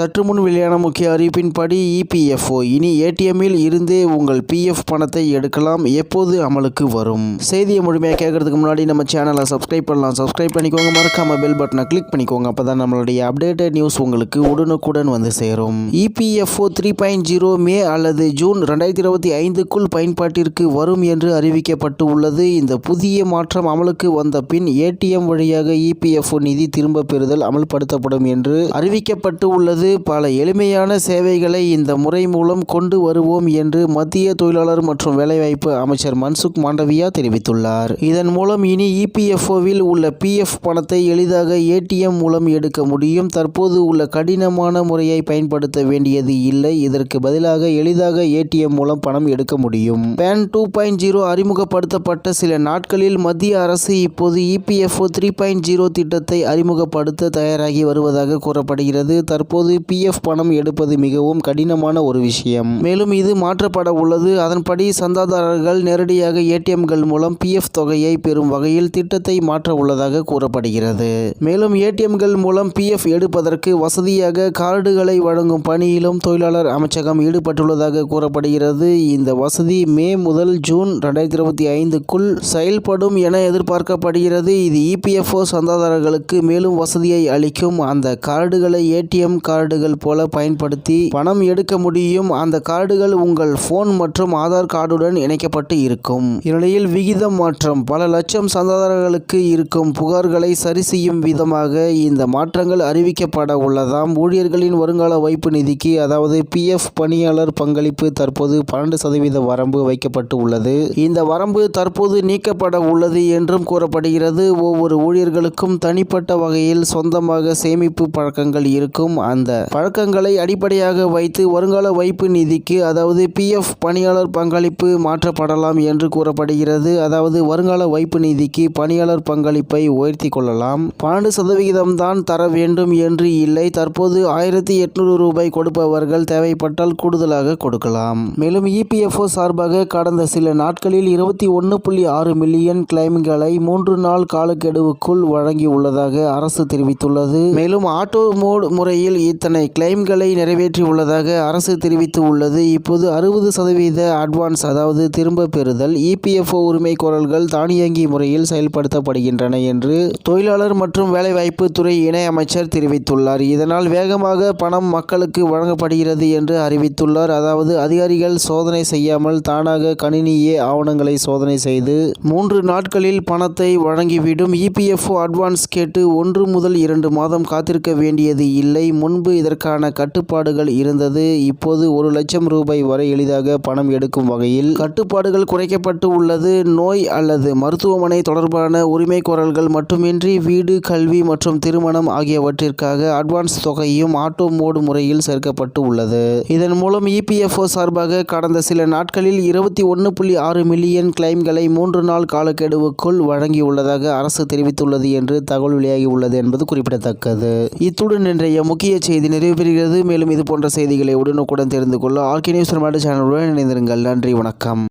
சற்று முன் வெளியான முக்கிய அறிவிப்பின்படி இபிஎஃப்ஓ இனி ஏடிஎம்மில் இருந்தே உங்கள் பிஎஃப் பணத்தை எடுக்கலாம். எப்போது அமலுக்கு வரும்? செய்தியை முழுமையாக கேட்கறதுக்கு முன்னாடி நம்ம சேனலை சப்ஸ்கிரைப் பண்ணலாம். சப்ஸ்கிரைப் பண்ணிக்கோங்க. மறக்காம பெல் பட்டனை கிளிக் பண்ணிக்கோங்க. அப்போ தான் நம்மளுடைய அப்டேட்டட் நியூஸ் உங்களுக்கு உடனுக்குடன் வந்து சேரும். E P F O three point zero oh May அல்லது ஜூன் ரெண்டாயிரத்தி இருபத்தி ஐந்துக்குள் பயன்பாட்டிற்கு வரும் என்று அறிவிக்கப்பட்டு உள்ளது. இந்த புதிய மாற்றம் அமலுக்கு வந்த பின் ஏடிஎம் வழியாக இபிஎஃப்ஓ நிதி திரும்ப பெறுதல் அமல்படுத்தப்படும் என்று அறிவிக்கப்பட்டு உள்ளது. பல எளிமையான சேவைகளை இந்த முறை மூலம் கொண்டு வருவோம் என்று மத்திய தொழிலாளர் மற்றும் வேலைவாய்ப்பு அமைச்சர் மன்சுக் மாண்டவியா தெரிவித்துள்ளார். இதன் மூலம் இனி இபிஎஃப்ஓவில் உள்ள பிஎஃப் பணத்தை எளிதாக ஏடிஎம் மூலம் எடுக்க முடியும். தற்போது உள்ள கடினமான முறையை பயன்படுத்த வேண்டியது இல்லை. இதற்கு பதிலாக எளிதாக ஏடிஎம் மூலம் பணம் எடுக்க முடியும். பேன் டூ பாயிண்ட் ஜீரோ அறிமுகப்படுத்தப்பட்ட சில நாட்களில் மத்திய அரசு இப்போது இபிஎஃப்ஓ த்ரீ பாயிண்ட் ஜீரோ திட்டத்தை அறிமுகப்படுத்த தயாராகி வருவதாக கூறப்படுகிறது. தற்போது பிஎஃப் பணம் எடுப்பது மிகவும் கடினமான ஒரு விஷயம். மேலும் இது மாற்றப்பட உள்ளது. அதன்படி சந்தாதாரர்கள் நேரடியாக ஏடிஎம்கள் மூலம் பிஎஃப் தொகையை பெறும் வகையில் திட்டத்தை மாற்ற உள்ளதாக கூறப்படுகிறது. மேலும் ஏடிஎம்கள் மூலம் பிஎஃப் எடுப்பதற்கு வசதியாக கார்டுகளை வழங்கும் பணியிலும் தொழிலாளர் அமைச்சகம் ஈடுபட்டுள்ளதாக கூறப்படுகிறது. இந்த வசதி மே முதல் ஜூன் ரெண்டாயிரத்தி இருபத்தி ஐந்துக்குள் செயல்படும் என எதிர்பார்க்கப்படுகிறது. இது இபிஎஃப்ஓ சந்தாதாரர்களுக்கு மேலும் வசதியை அளிக்கும். அந்த கார்டுகளை ஏடிஎம் கார்டு கார்டுகள் போல பயன்படுத்தி பணம் எடுக்க முடியும். அந்த கார்டுகள் உங்கள் போன் மற்றும் ஆதார் கார்டுடன் இணைக்கப்பட்டு இருக்கும். இந்நிலையில் விகிதம் மாற்றம். பல லட்சம் சந்தாதாரர்களுக்கு இருக்கும் புகார்களை சரி செய்யும் விதமாக இந்த மாற்றங்கள் அறிவிக்கப்பட உள்ளதாம். ஊழியர்களின் வருங்கால வைப்பு நிதிக்கு அதாவது பிஎஃப் பணியாளர் பங்களிப்பு தற்போது பன்னெண்டு சதவீத வரம்பு வைக்கப்பட்டு உள்ளது. இந்த வரம்பு தற்போது நீக்கப்பட உள்ளது என்றும் கூறப்படுகிறது. ஒவ்வொரு ஊழியர்களுக்கும் தனிப்பட்ட வகையில் சொந்தமாக சேமிப்பு பழக்கங்கள் இருக்கும். அந்த பழக்கங்களை அடிப்படையாக வைத்து வருங்கால வைப்பு நிதிக்கு அதாவது பிஎஃப் பணியாளர் பங்களிப்பு மாற்றப்படலாம் என்று கூறப்படுகிறது. அதாவது வருங்கால வைப்பு நிதிக்கு பணியாளர் பங்களிப்பை உயர்த்தி கொள்ளலாம். பன்னெண்டு சதவிகிதம் தான் தர வேண்டும் என்று இல்லை. தற்போது ஆயிரத்தி எட்நூறு ரூபாய் கொடுப்பவர்கள் தேவைப்பட்டால் கூடுதலாக கொடுக்கலாம். மேலும் இபிஎஃப்ஓ சார்பாக கடந்த சில நாட்களில் இருபத்தி ஒன்று புள்ளி ஆறு மில்லியன் கிளைம்களை மூன்று நாள் காலக்கெடுவுக்குள் வழங்கியுள்ளதாக அரசு தெரிவித்துள்ளது. மேலும் ஆட்டோ மோட் முறையில் இத்தனை கிளைம்களை நிறைவேற்றியுள்ளதாக அரசு தெரிவித்து உள்ளது. இப்போது அறுபது சதவீத அட்வான்ஸ் அதாவது திரும்ப பெறுதல் இபிஎஃப்ஓ உரிமை கோரல்கள் தானியங்கி முறையில் செயல்படுத்தப்படுகின்றன என்று தொழிலாளர் மற்றும் வேலைவாய்ப்பு துறை இணை அமைச்சர் தெரிவித்துள்ளார். இதனால் வேகமாக பணம் மக்களுக்கு வழங்கப்படுகிறது என்று அறிவித்துள்ளார். அதாவது அதிகாரிகள் சோதனை செய்யாமல் தானாக கணினியே ஆவணங்களை சோதனை செய்து மூன்று நாட்களில் பணத்தை வழங்கிவிடும். இபிஎஃப்ஓ அட்வான்ஸ் கேட்டு ஒன்று முதல் இரண்டு மாதம் காத்திருக்க வேண்டியது இல்லை. முன்பு இதற்கான கட்டுப்பாடுகள் இருந்தது. இப்போது ஒரு லட்சம் ரூபாய் வரை எளிதாக பணம் எடுக்கும் வகையில் கட்டுப்பாடுகள் குறைக்கப்பட்டு உள்ளது. நோய் அல்லது மருத்துவமனை தொடர்பான உரிமைகோரல்கள் மட்டுமின்றி வீடு கல்வி மற்றும் திருமணம் ஆகியவற்றிற்காக அட்வான்ஸ் தொகையும் ஆட்டோ மோடு முறையில் சேர்க்கப்பட்டு உள்ளது. இதன் மூலம் இபிஎஃப்ஓ சார்பாக கடந்த சில நாட்களில் இருபத்தி ஒன்று புள்ளி ஆறு மில்லியன் கிளைம்களை மூன்று நாள் காலக்கெடுவுக்குள் வழங்கியுள்ளதாக அரசு தெரிவித்துள்ளது என்று தகவல் வெளியாகி உள்ளது என்பது குறிப்பிடத்தக்கது. இத்துடன் இன்றைய முக்கிய செய்தி நிறைவு பெறுகிறது மேலும் இது போன்ற செய்திகளை உடனுக்குடன் தெரிந்து கொள்ள ஆர்கே நியூஸ் சேனலுடன் இணைந்திருங்கள். நன்றி வணக்கம்.